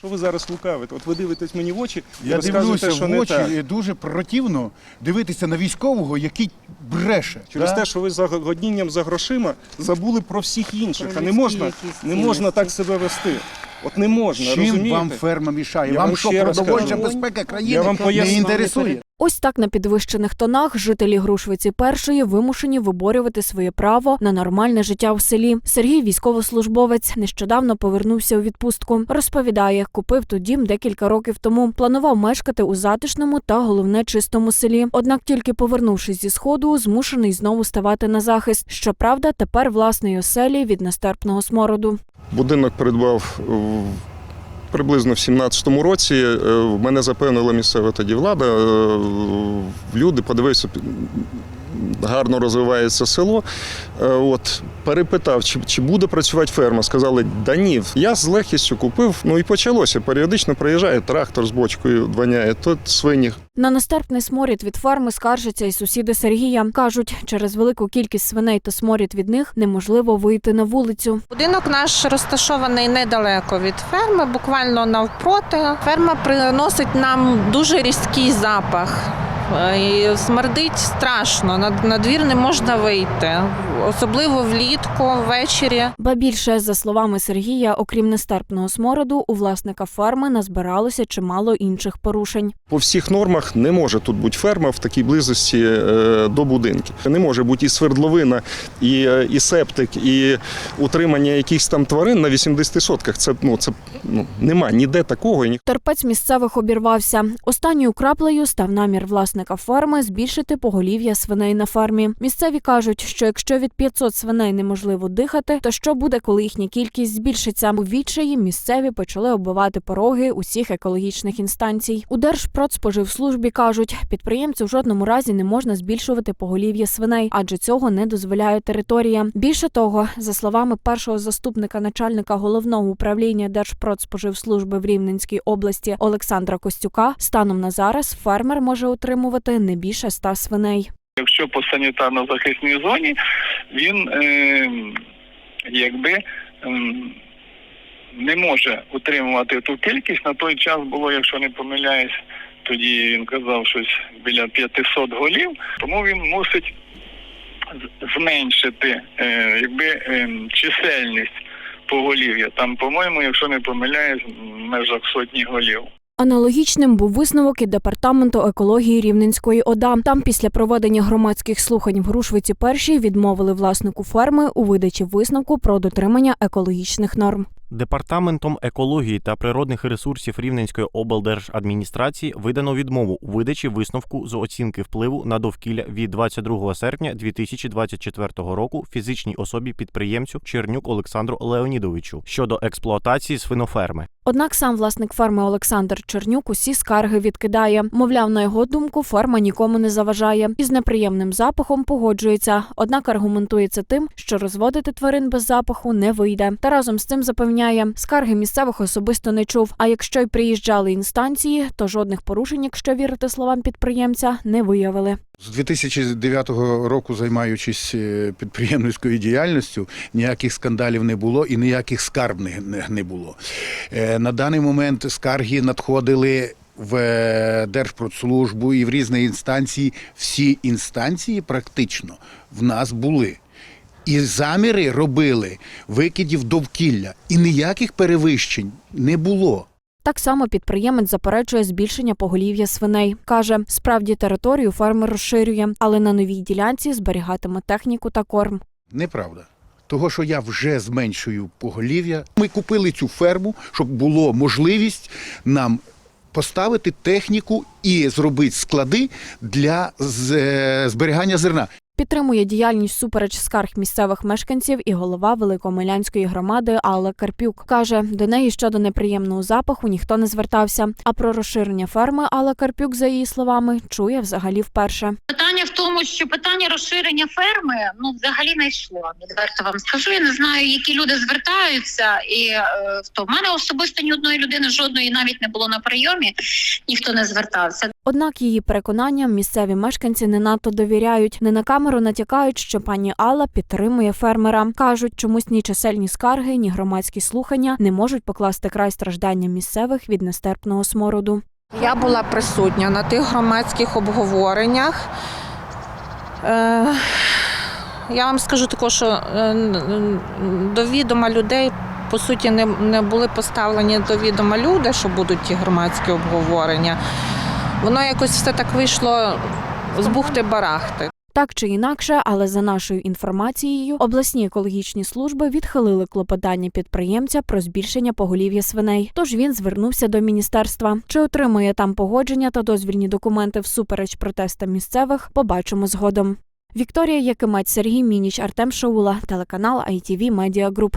Що ви зараз лукавите? От ви дивитесь мені в очі і Я дивлюся що в не очі, так. і дуже противно дивитися на військового, який бреше. Через да? те, що ви за годінням за грошима забули про всіх інших. Про а не можна, не можна так себе вести. От не можна, Чим розумієте? вам ферма мішає? Я вам що, продовольча безпека країни Я вам не інтересує? Ось так на підвищених тонах жителі Грушвиці першої вимушені виборювати своє право на нормальне життя в селі. Сергій, військовослужбовець, нещодавно повернувся у відпустку. Розповідає, купив тут дім декілька років тому. Планував мешкати у затишному та головне чистому селі. Однак, тільки повернувшись зі сходу, змушений знову ставати на захист. Щоправда, тепер власної оселі від нестерпного смороду. Будинок придбав приблизно в 17-му році. Е, Мене запевнила місцева тоді влада. е, Люди подивився, гарно розвивається село. Е, От перепитав, чи, чи буде працювати ферма. Сказали, да ні. Я з легкістю купив. Ну і почалося. Періодично приїжджає трактор з бочкою, дваняє, тут свині. На нестерпний сморід від фарми скаржаться і сусіди Сергія. кажуть, через велику кількість свиней та сморід від них неможливо вийти на вулицю. Будинок наш розташований недалеко від ферми, буквально навпроти. Ферма приносить нам дуже різкий запах. Е, І смердить страшно. На, на двір не можна вийти, особливо влітку, ввечері. Ба більше, за словами Сергія, окрім нестерпного смороду, у власника ферми назбиралося чимало інших порушень. По всіх нормах не може тут бути ферма в такій близості е, до будинків. Не може бути і свердловина, і, е, і септик, і утримання якихось там тварин на 80 сотках. Це ну це ну нема ніде такого. Терпець місцевих обірвався. Останньою краплею став намір власника ферми збільшити поголів'я свиней на фермі. Місцеві кажуть, що якщо від 500 свиней неможливо дихати, то що буде, коли їхня кількість збільшиться? У відчаї місцеві почали оббивати пороги усіх екологічних інстанцій. У Держпродспоживслужбі кажуть, підприємцю в жодному разі не можна збільшувати поголів'я свиней, адже цього не дозволяє територія. Більше того, за словами першого заступника начальника головного управління Держпродспоживслужби в Рівненській області Олександра Костюка, станом на зараз фермер може утримувати не більше ста свиней. Якщо по санітарно-захисній зоні він е, якби ем, не може утримувати ту кількість. На той час було, якщо не помиляюсь, тоді він казав щось біля 500 голів, тому він мусить зменшити е, якби ем, чисельність поголів'я. Там, по-моєму, якщо не помиляюсь, в межах сотні голів. Аналогічним був висновок і департаменту екології Рівненської ОДА. Там після проведення громадських слухань в Грушвиці першій відмовили власнику ферми у видачі висновку про дотримання екологічних норм. Департаментом екології та природних ресурсів Рівненської облдержадміністрації видано відмову у видачі висновку з оцінки впливу на довкілля від 22 серпня 2024 року фізичній особі підприємцю Чернюк Олександру Леонідовичу щодо експлуатації свиноферми. Однак сам власник ферми Олександр Чернюк усі скарги відкидає. Мовляв, на його думку, ферма нікому не заважає і з неприємним запахом погоджується. Однак аргументується тим, що розводити тварин без запаху не вийде. Та разом з цим запевняє, скарги місцевих особисто не чув. А якщо й приїжджали інстанції, то жодних порушень, якщо вірити словам підприємця, не виявили. З 2009 року, займаючись е, підприємницькою діяльністю, ніяких скандалів не було і ніяких скарб не- було. Е, На даний момент скарги надходили в е, Держпродслужбу і в різні інстанції. Всі інстанції практично в нас були. І заміри робили викидів довкілля, і ніяких перевищень не було. Так само підприємець заперечує збільшення поголів'я свиней. Каже, справді територію фермер розширює, але на новій ділянці зберігатиме техніку та корм. Неправда. Того, що я вже зменшую поголів'я. Ми купили цю ферму, щоб було можливість нам поставити техніку і зробити склади для е, зберігання зерна. Підтримує діяльність супереч скарг місцевих мешканців і голова Великомилянської громади Алла Карпюк. Каже, до неї щодо неприємного запаху ніхто не звертався. А про розширення ферми Алла Карпюк, за її словами, чує взагалі вперше. Питання тому, що питання розширення ферми ну взагалі не йшло. Відверто вам скажу. Я не знаю, які люди звертаються, і е, то в мене особисто ні одної людини жодної навіть не було на прийомі, ніхто не звертався. Однак її переконанням місцеві мешканці не надто довіряють. Не на камеру натякають, що пані Алла підтримує фермера. кажуть, чомусь ні чисельні скарги, ні громадські слухання не можуть покласти край стражданням місцевих від нестерпного смороду. Я була присутня на тих громадських обговореннях. Е, я вам скажу також, що е, до відома людей по суті не, не були поставлені до відома люди, що будуть ті громадські обговорення. Воно якось все так вийшло з бухти-барахти. Так чи інакше, але за нашою інформацією, обласні екологічні служби відхилили клопотання підприємця про збільшення поголів'я свиней. Тож він звернувся до міністерства. Чи отримує там погодження та дозвільні документи всупереч протестам місцевих, побачимо згодом. Вікторія Якимець, Сергій Мініч, Артем Шаула, телеканал ITV Media Group.